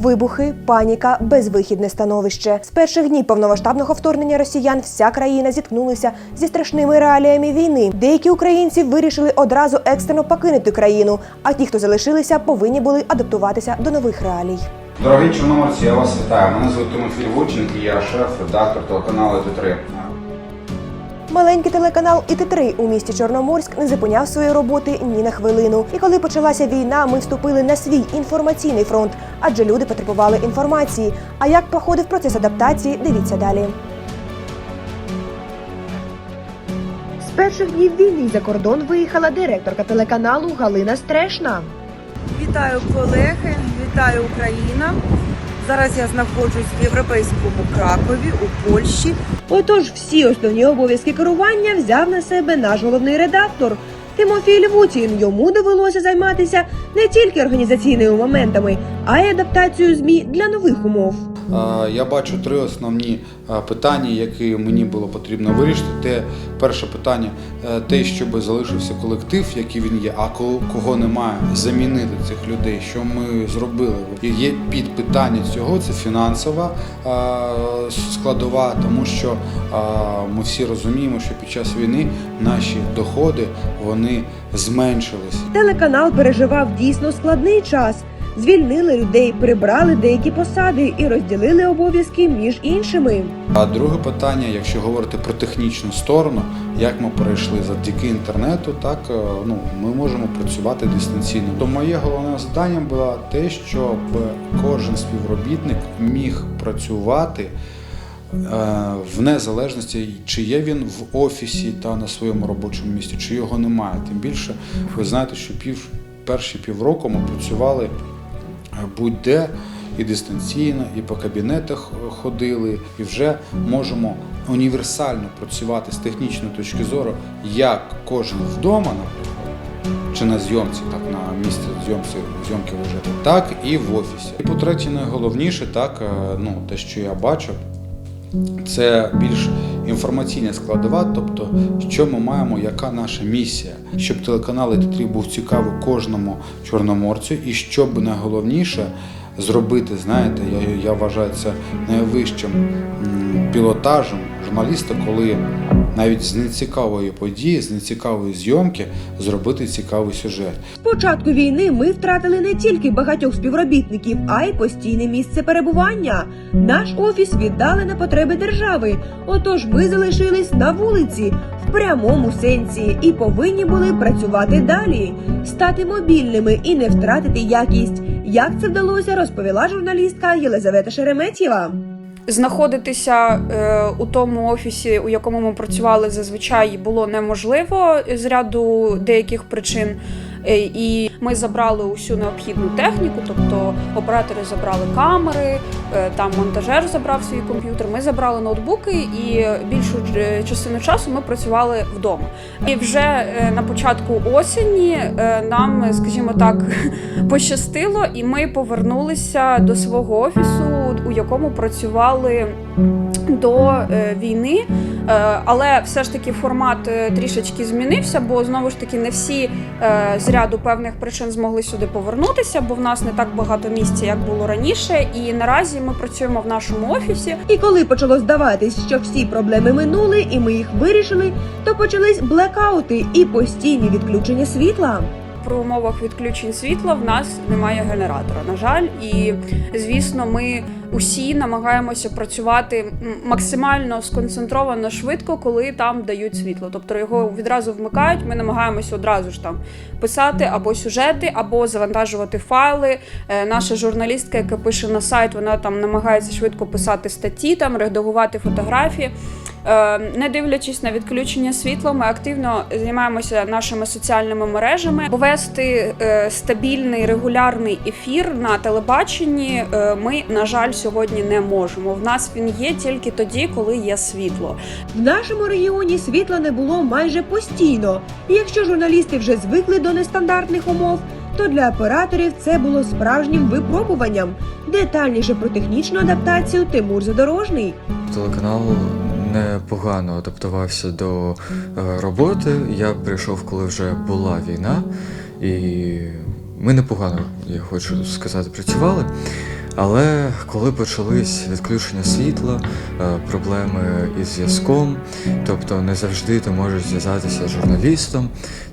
Вибухи, паніка, безвихідне становище. З перших днів повномасштабного вторгнення росіян вся країна зіткнулася зі страшними реаліями війни. Деякі українці вирішили одразу екстрено покинути країну, а ті, хто залишилися, повинні були адаптуватися до нових реалій. Дорогі чорноморці, я вас вітаю. Мене звуть Тимофій і я шеф-редактор телеканалу Т3. Маленький телеканал ІТ3 у місті Чорноморськ не зупиняв свої роботи ні на хвилину. І коли почалася війна, ми вступили на свій інформаційний фронт, адже люди потребували інформації. А як проходив процес адаптації, дивіться далі. З перших днів війни за кордон виїхала директорка телеканалу Галина Стрешна. Вітаю колеги, вітаю Україна. Зараз я знаходжусь в європейському Кракові у Польщі. Отож, всі основні обов'язки керування взяв на себе наш головний редактор Тимофій Львутін. Йому довелося займатися не тільки організаційними моментами, а й адаптацією змі для нових умов. Я бачу три основні питання, які мені було потрібно вирішити. Те перше питання е, те, щоб залишився колектив, який він є, а кого, немає, замінити цих людей. Що ми зробили? Є підпитання цього, це фінансова складова, тому що ми всі розуміємо, що під час війни наші доходи вони зменшилися. Телеканал переживав дійсно складний час. Звільнили людей, прибрали деякі посади і розділили обов'язки між іншими. А друге питання, якщо говорити про технічну сторону, як ми перейшли завдяки інтернету, так е, ну ми можемо працювати дистанційно. То моє головне завдання було те, щоб кожен співробітник міг працювати. Е, В незалежності, чи є він в офісі та на своєму робочому місці, чи його немає. Тим більше, ви знаєте, що пів перші півроку ми працювали е, будь-де і дистанційно, і по кабінетах е, ходили, і вже можемо універсально працювати з технічної точки зору, як кожен вдома, наприклад, чи на зйомці, так на місці зйомці зйомки лежати, так і в офісі. І по-третє, найголовніше, так ну те, що я бачу, це більш інформаційна складова, тобто що ми маємо, яка наша місія, щоб телеканал ІТ3 був цікавий кожному чорноморцю, і щоб найголовніше зробити, знаєте, я, я вважаю це найвищим пілотажем журналіста, коли навіть з нецікавої події, з нецікавої зйомки зробити цікавий сюжет. З початку війни ми втратили не тільки багатьох співробітників, а й постійне місце перебування. Наш офіс віддали на потреби держави. Отож, ми залишились на вулиці в прямому сенсі і повинні були працювати далі, стати мобільними і не втратити якість. Як це вдалося, розповіла журналістка Єлизавета Шереметєва. Знаходитися е, у тому офісі, у якому ми працювали зазвичай, було неможливо з ряду деяких причин. Е, І ми забрали усю необхідну техніку, тобто оператори забрали камери, е, там монтажер забрав свій комп'ютер. Ми забрали ноутбуки, і більшу частину часу ми працювали вдома. І вже на початку осені нам, скажімо так, пощастило, і ми повернулися до свого офісу, у якому працювали до е, війни. Е, але все ж таки формат е, трішечки змінився, бо знову ж таки не всі з ряду певних причин змогли сюди повернутися, бо в нас не так багато місця, як було раніше. І наразі ми працюємо в нашому офісі. І коли почало здаватись, що всі проблеми минули і ми їх вирішили, то почались блекаути і постійні відключення світла. При умовах відключень світла в нас немає генератора. На жаль, і звісно, ми усі намагаємося працювати максимально сконцентровано швидко, коли там дають світло. Тобто його відразу вмикають. Ми намагаємося одразу ж там писати або сюжети, або завантажувати файли. Е, Наша журналістка, яка пише на сайт, вона там намагається швидко писати статті, там редагувати фотографії. Е, Не дивлячись на відключення світла, ми активно займаємося нашими соціальними мережами. Повести е, стабільний регулярний ефір на телебаченні е, ми, на жаль, сьогодні не можемо. В нас він є тільки тоді, коли є світло. В нашому регіоні світла не було майже постійно. І якщо журналісти вже звикли до нестандартних умов, то для операторів це було справжнім випробуванням. Детальніше про технічну адаптацію Тимур Задорожний. Телеканал непогано адаптувався до е, роботи. Я прийшов, коли вже була війна, і ми непогано, я хочу сказати, працювали. Але коли почались відключення світла, е, проблеми із зв'язком, тобто не завжди ти можеш зв'язатися з журналістом,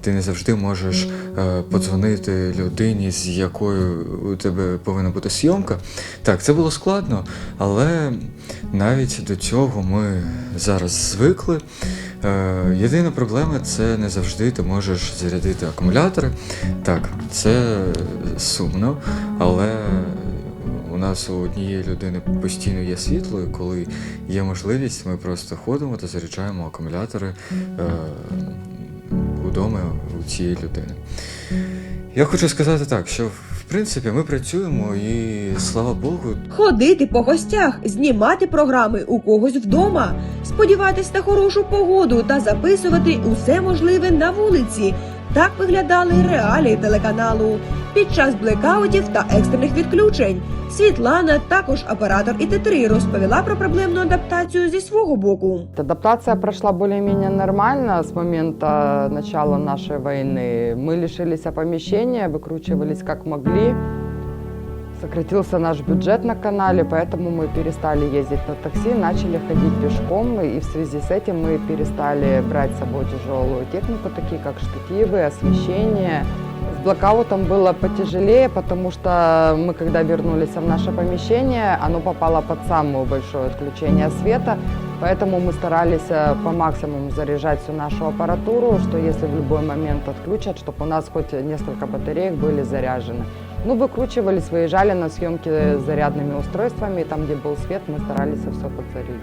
ти не завжди можеш е, подзвонити людині, з якою у тебе повинна бути зйомка. Так, це було складно, але навіть до цього ми зараз звикли. Е, єдина проблема це не завжди ти можеш зарядити акумулятори. Так, це сумно, але у нас у однієї людини постійно є світло, і коли є можливість, ми просто ходимо та заряджаємо акумулятори е, удома у цієї людини. Я хочу сказати так, що в принципі ми працюємо і слава Богу, Ходити по гостях, знімати програми у когось вдома, сподіватись на хорошу погоду та записувати усе можливе на вулиці. Так виглядали реалії телеканалу під час блекаутів та екстрених відключень. Світлана, також оператор ІТ3, розповіла про проблемну адаптацію зі свого боку. Адаптация прошла более-менее нормально с момента начала нашей войны. Мы лишились помещения, выкручивались как могли. Сократился наш бюджет на канале, поэтому мы перестали ездить на такси, начали ходить пешком. И в связи с этим мы перестали брать с собой тяжелую технику, такие как штативы, освещение. С блокаутом было потяжелее, потому что мы, когда вернулись в наше помещение, оно попало под самое большое отключение света. Поэтому мы старались э, по максимуму заряжать всю нашу аппаратуру, что если в любой момент отключат, чтобы у нас хоть несколько батареек были заряжены. Ну, выкручивались, выезжали на съемки с зарядными устройствами, и там, где был свет, мы старались все подзарядить.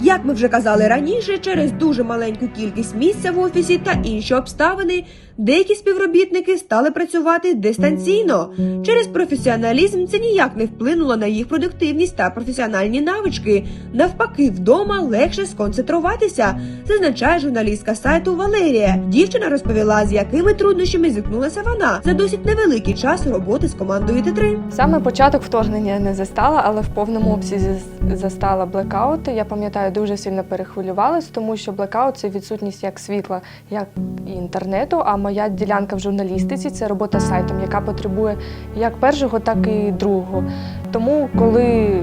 Як ми вже казали раніше, через дуже маленьку кількість місця в офісі та інші обставини, деякі співробітники стали працювати дистанційно. Через професіоналізм це ніяк не вплинуло на їх продуктивність та професіональні навички. Навпаки, вдома легше сконцентруватися, зазначає журналістка сайту Валерія. Дівчина розповіла, з якими труднощами зіткнулася вона за досить невеликий час роботи з командою Т3. Саме початок вторгнення не застала, але в повному обсязі застала блекаути. Я пам'ятаю, дуже сильно перехвилювалась, тому що блекаут це відсутність як світла, як і інтернету. А моя ділянка в журналістиці це робота з сайтом, яка потребує як першого, так і другого. Тому, коли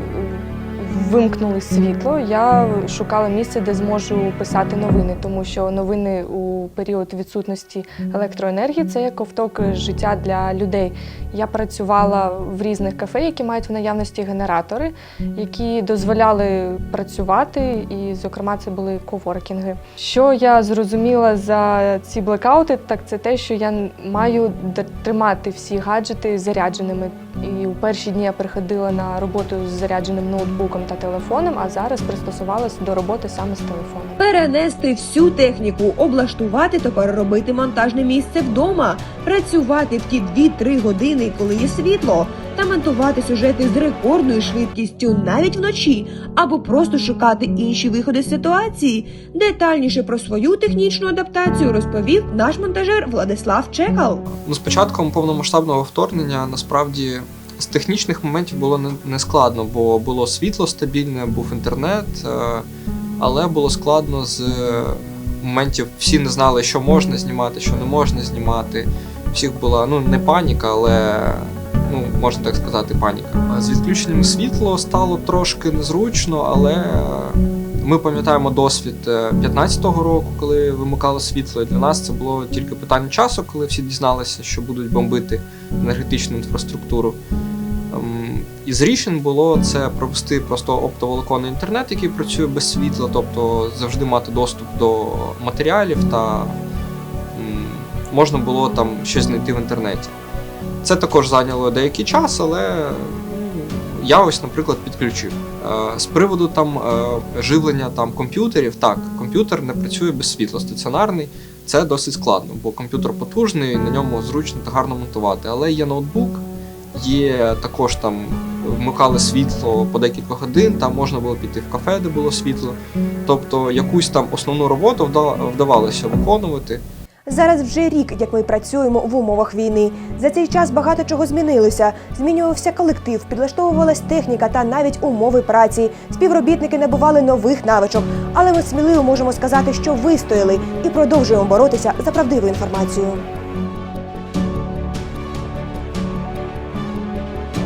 вимкнули світло, я шукала місце, де зможу писати новини, тому що новини у період відсутності електроенергії це як ковток життя для людей. Я працювала в різних кафе, які мають в наявності генератори, які дозволяли працювати, і, зокрема, це були коворкінги. Що я зрозуміла за ці блекаути, так це те, що я маю тримати всі гаджети зарядженими. І у перші дні я приходила на роботу з зарядженим ноутбуком та телефоном, а зараз пристосувалася до роботи саме з телефоном. Перенести всю техніку, облаштувати та переробити монтажне місце вдома, працювати в ті 2-3 години, коли є світло, та монтувати сюжети з рекордною швидкістю навіть вночі, або просто шукати інші виходи з ситуації. Детальніше про свою технічну адаптацію розповів наш монтажер Владислав Чекал. Ну, з початком повномасштабного вторгнення насправді з технічних моментів було не, складно, бо було світло стабільне, був інтернет, е, але було складно з е, моментів, всі не знали, що можна знімати, що не можна знімати. Всіх була ну не паніка, але ну можна так сказати, паніка. З відключенням світла стало трошки незручно, але е, ми пам'ятаємо досвід е, 15-го року, коли вимикало світло. Для нас це було тільки питання часу, коли всі дізналися, що будуть бомбити енергетичну інфраструктуру. Із рішень було це провести просто оптоволоконний інтернет, який працює без світла, тобто завжди мати доступ до матеріалів та можна було там щось знайти в інтернеті. Це також зайняло деякий час, але я ось, наприклад, підключив. Е, З приводу там е, живлення там комп'ютерів, так, комп'ютер не працює без світла, стаціонарний. Це досить складно, бо комп'ютер потужний, на ньому зручно та гарно монтувати. Але є ноутбук, є також там вмикали світло по декілька годин, там можна було піти в кафе, де було світло. Тобто якусь там основну роботу вдавалося виконувати. Зараз вже рік, як ми працюємо в умовах війни. За цей час багато чого змінилося. Змінювався колектив, підлаштовувалась техніка та навіть умови праці. Співробітники набували нових навичок. Але ми сміливо можемо сказати, що вистояли і продовжуємо боротися за правдиву інформацію.